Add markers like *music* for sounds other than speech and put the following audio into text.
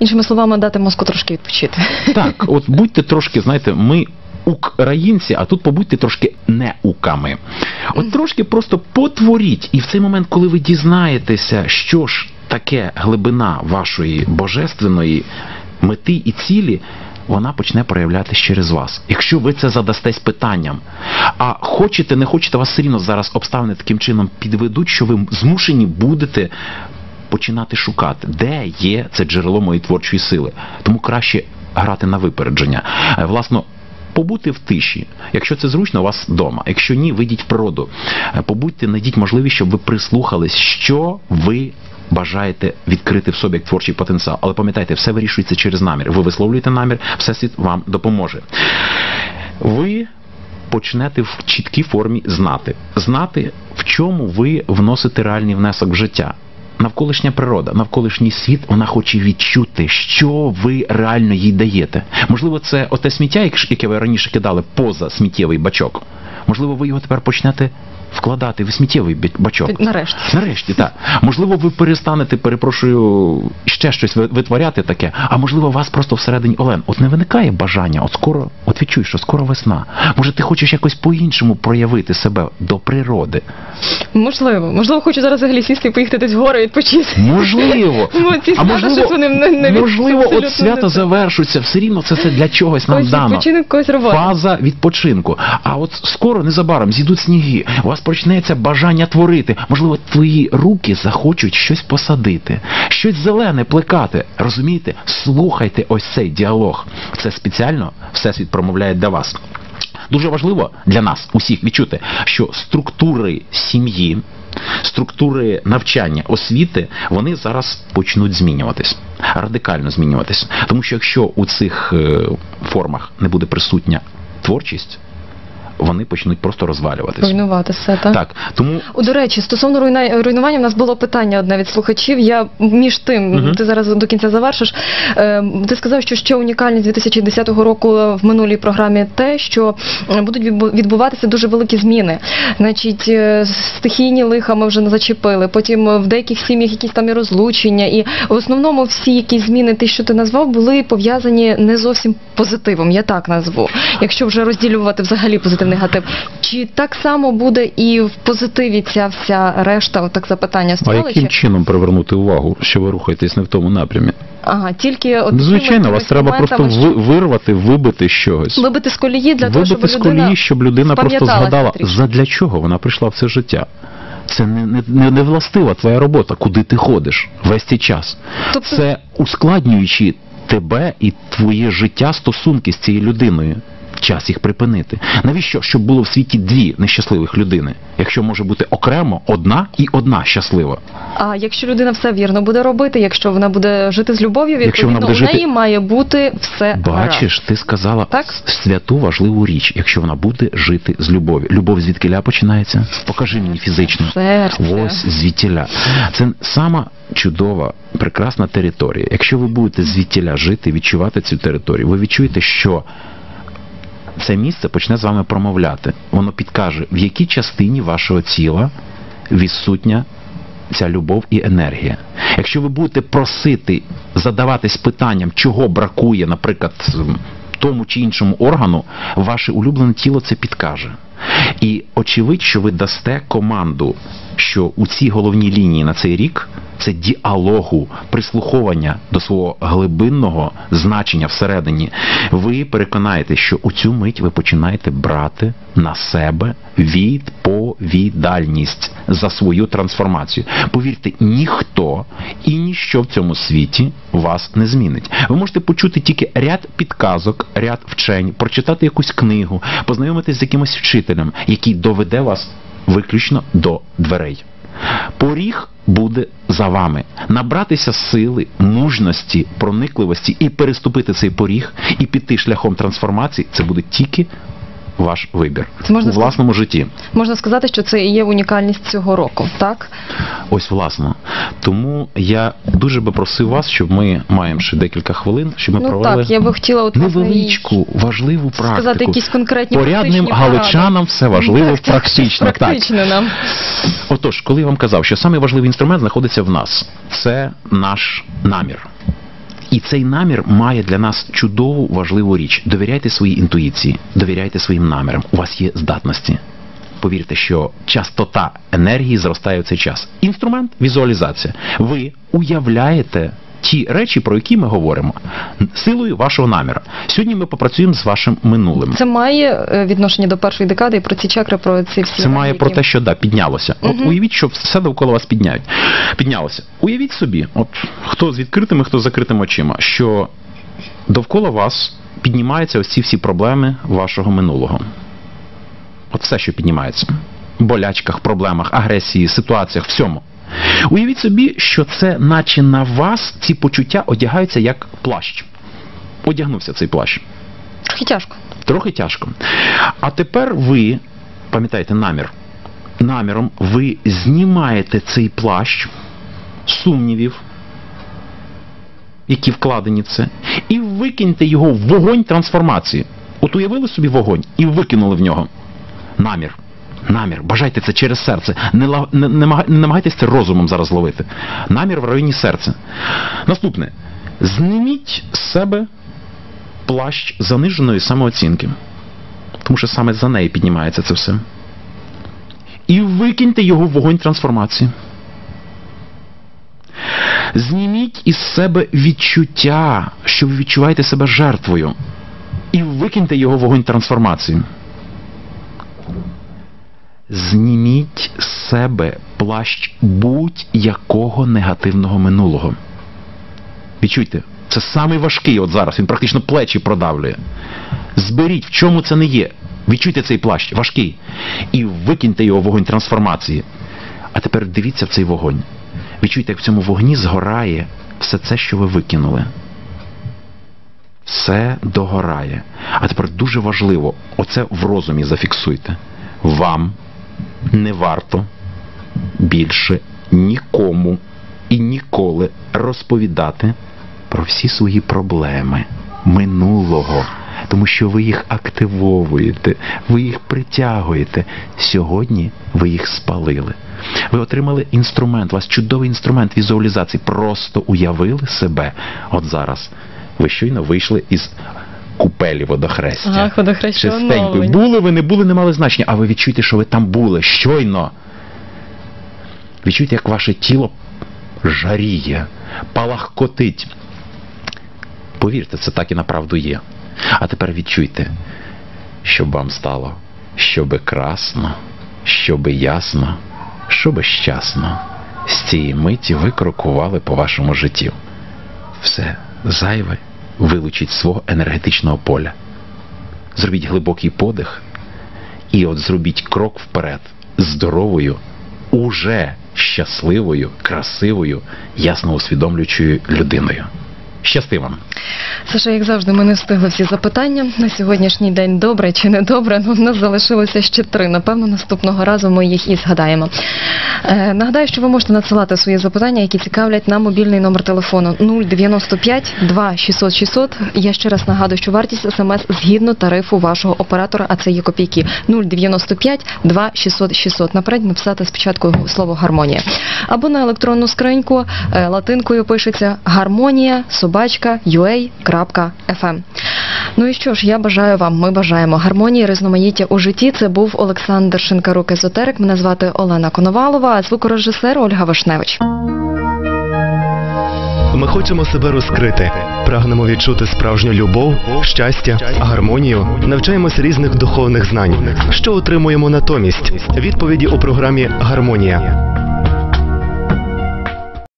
Іншими словами, дати мозку трошки відпочити. Так, *laughs* от будьте трошки, знаєте, ми українці, а тут побудьте трошки неуками. От трошки просто потворіть, і в цей момент, коли ви дізнаєтеся, що ж таке глибина вашої божественної мети і цілі. Вона почне проявлятися через вас. Якщо ви це задастесь питанням, а хочете, не хочете, вас все рівно зараз обставини таким чином підведуть, що ви змушені будете починати шукати, де є це джерело моєї творчої сили. Тому краще грати на випередження. Е, Власно, побути в тиші. Якщо це зручно, у вас вдома. Якщо ні, вийдіть в природу. Е, Побудьте, знайдіть можливість, щоб ви прислухались, що ви. Бажаєте відкрити в собі як творчий потенціал, але пам'ятайте, все вирішується через намір. Ви висловлюєте намір, всесвіт вам допоможе. Ви почнете в чіткій формі знати. Знати, в чому ви вносите реальний внесок в життя. Навколишня природа, навколишній світ, вона хоче відчути, що ви реально їй даєте. Можливо, це оте сміття, яке ви раніше кидали поза сміттєвий бачок. Можливо, ви його тепер почнете вкладати в сміттєвий бачок. Нарешті. Нарешті, так. Можливо, ви перестанете, перепрошую, ще щось витворяти таке, а можливо, у вас просто всередині Олен, от не виникає бажання, от скоро, от відчуй, що скоро весна. Може, ти хочеш якось по-іншому проявити себе до природи. Можливо, можливо, хочу зараз взагалі сісти і поїхати десь в гори відпочити. Можливо. *laughs* Ці а свята, щось вони не- не від- можливо, абсолютно от свята не те. завершуються, все рівно це, це для чогось нам Ось дано. відпочинок когось роботи. Фаза відпочинку. А от скоро, незабаром, зійдуть сніги, у вас почнеться бажання творити. Можливо, твої руки захочуть щось посадити, щось зелене плекати. Розумієте? Слухайте ось цей діалог. Це спеціально Всесвіт промовляє для вас. Дуже важливо для нас усіх відчути, що структури сім'ї, структури навчання, освіти, вони зараз почнуть змінюватись, радикально змінюватись. Тому що якщо у цих е, формах не буде присутня творчість, вони почнуть просто розвалюватись. Руйнувати все, так? Так, тому О, До речі, стосовно руйна- руйнування, в нас було питання одне від слухачів. Я між тим, Мгм. ти зараз до кінця завершиш. Е, Ти сказав, що ще унікальність 2010 року в минулій програмі те, що е, будуть відбуватися дуже великі зміни. Значить, е, стихійні лиха ми вже не зачепили. Потім в деяких сім'ях якісь там і розлучення. І в основному всі якісь зміни, ті, що ти назвав, були пов'язані не зовсім позитивом. Я так назву. Якщо вже розділювати взагалі позитив негатив. Чи так само буде і в позитиві ця вся решта? Отак запитання а яким Чи? чином привернути увагу, що ви рухаєтесь не в тому напрямі? Ага, тільки от Ну, Звичайно, вас треба просто ви- вирвати, вибити щось. вибити з колії для того, щоб Вибити з людина колії, щоб людина просто згадала, трішки. задля чого вона прийшла в це життя. Це не, не, не, не властива твоя робота, куди ти ходиш весь цей час. Тобто- Це ускладнюючи тебе і твоє життя, стосунки з цією людиною. Час їх припинити. Навіщо? Щоб було в світі дві нещасливих людини, якщо може бути окремо одна і одна щаслива. А якщо людина все вірно буде робити, якщо вона буде жити з любов'ю, Якщо вона відповідно, буде у неї має бути все гаразд. Бачиш, ти сказала Так? святу важливу річ, якщо вона буде жити з любов'ю. Любов звідкиля починається? Покажи мені фізично. Серце. Ось звідтіля. Це сама чудова, прекрасна територія. Якщо ви будете звідтіля жити, відчувати цю територію, ви відчуєте, що це місце почне з вами промовляти. Воно підкаже, в якій частині вашого тіла відсутня ця любов і енергія. Якщо ви будете просити, задаватись питанням, чого бракує, наприклад, тому чи іншому органу, ваше улюблене тіло це підкаже. І очевидь, що ви дасте команду, що у цій головній лінії на цей рік це діалогу, прислуховування до свого глибинного значення всередині. Ви переконаєте, що у цю мить ви починаєте брати на себе відповідальність за свою трансформацію. Повірте, ніхто і ніщо в цьому світі вас не змінить. Ви можете почути тільки ряд підказок, ряд вчень, прочитати якусь книгу, познайомитись з якимось вчителем, який доведе вас виключно до дверей. Поріг буде за вами. Набратися сили, мужності, проникливості і переступити цей поріг, і піти шляхом трансформації це буде тільки ваш вибір можна у власному житті. Можна сказати, що це і є унікальність цього року, так? Ось власно. Тому я дуже би просив вас, щоб ми маємо ще декілька хвилин, щоб ми ну провели так, я би хотіла от невеличку, важливу практику. сказати якісь конкретні Порядним галичанам все важливо Так, так, практично. Так. Нам. Отож, коли я вам казав, що самий важливий інструмент знаходиться в нас, це наш намір. І цей намір має для нас чудову важливу річ. Довіряйте своїй інтуїції, довіряйте своїм намірам. У вас є здатності. Повірте, що частота енергії зростає в цей час. Інструмент візуалізація. Ви уявляєте ті речі, про які ми говоримо, силою вашого наміра. Сьогодні ми попрацюємо з вашим минулим. Це має е, відношення до першої декади і про ці чакри, про ці всі Це має енергії, про те, що да, піднялося. От уявіть, що все довкола вас підняють. Піднялося. Уявіть собі, от хто з відкритими, хто з закритими очима, що довкола вас піднімаються ось ці всі проблеми вашого минулого. От все, що піднімається. Болячках, проблемах, агресії, ситуаціях, всьому. Уявіть собі, що це, наче на вас, ці почуття одягаються як плащ. Одягнувся цей плащ. Трохи тяжко. Трохи тяжко. А тепер ви, пам'ятаєте, намір. Наміром ви знімаєте цей плащ сумнівів, які вкладені це, і викиньте його в вогонь трансформації. От уявили собі вогонь і викинули в нього. Намір. Намір. Бажайте це через серце. Не, не, не, не намагайтесь це розумом зараз ловити. Намір в районі серця. Наступне. Зніміть з себе плащ заниженої самооцінки. Тому що саме за неї піднімається це все. І викиньте його в вогонь трансформації. Зніміть із себе відчуття, що ви відчуваєте себе жертвою. І викиньте його вогонь трансформації. Зніміть з себе плащ будь-якого негативного минулого. Відчуйте, це самий важкий от зараз, він практично плечі продавлює. Зберіть, в чому це не є. Відчуйте цей плащ, важкий. І викиньте його вогонь трансформації. А тепер дивіться в цей вогонь. Відчуйте, як в цьому вогні згорає все це, що ви викинули. Все догорає. А тепер дуже важливо, оце в розумі зафіксуйте. Вам не варто більше нікому і ніколи розповідати про всі свої проблеми минулого, тому що ви їх активовуєте, ви їх притягуєте. Сьогодні ви їх спалили. Ви отримали інструмент, у вас чудовий інструмент візуалізації. Просто уявили себе. От зараз ви щойно вийшли із купелі водохрестя. Ага, водохреща Чистенькою. оновлення. Були ви, не були, не мали значення, а ви відчуєте, що ви там були щойно. Відчуйте, як ваше тіло жаріє, палахкотить. Повірте, це так і направду є. А тепер відчуйте, щоб вам стало щоби красно, щоби ясно, щоби щасно. З цієї миті ви крокували по вашому життю. Все зайве вилучіть свого енергетичного поля. Зробіть глибокий подих і от зробіть крок вперед здоровою, уже щасливою, красивою, ясно усвідомлюючою людиною. Щасти вам! Саша, як завжди, ми не встигли всі запитання. На сьогоднішній день добре чи не добре. Ну, у нас залишилося ще три. Напевно, наступного разу ми їх і згадаємо. Е, нагадаю, що ви можете надсилати свої запитання, які цікавлять на мобільний номер телефону 095 2 600 600. Я ще раз нагадую, що вартість смс згідно тарифу вашого оператора, а це є копійки 095 2 600 600. Наперед написати спочатку слово гармонія. Або на електронну скриньку е, латинкою пишеться гармонія собачка ua.fm. Ну і що ж, я бажаю вам, ми бажаємо гармонії, різноманіття у житті. Це був Олександр Шинкарук Езотерик. Мене звати Олена Коновалова, а звукорежисер Ольга Вишневич. Ми хочемо себе розкрити, прагнемо відчути справжню любов, щастя, гармонію, навчаємось різних духовних знань. Що отримуємо натомість? Відповіді у програмі Гармонія.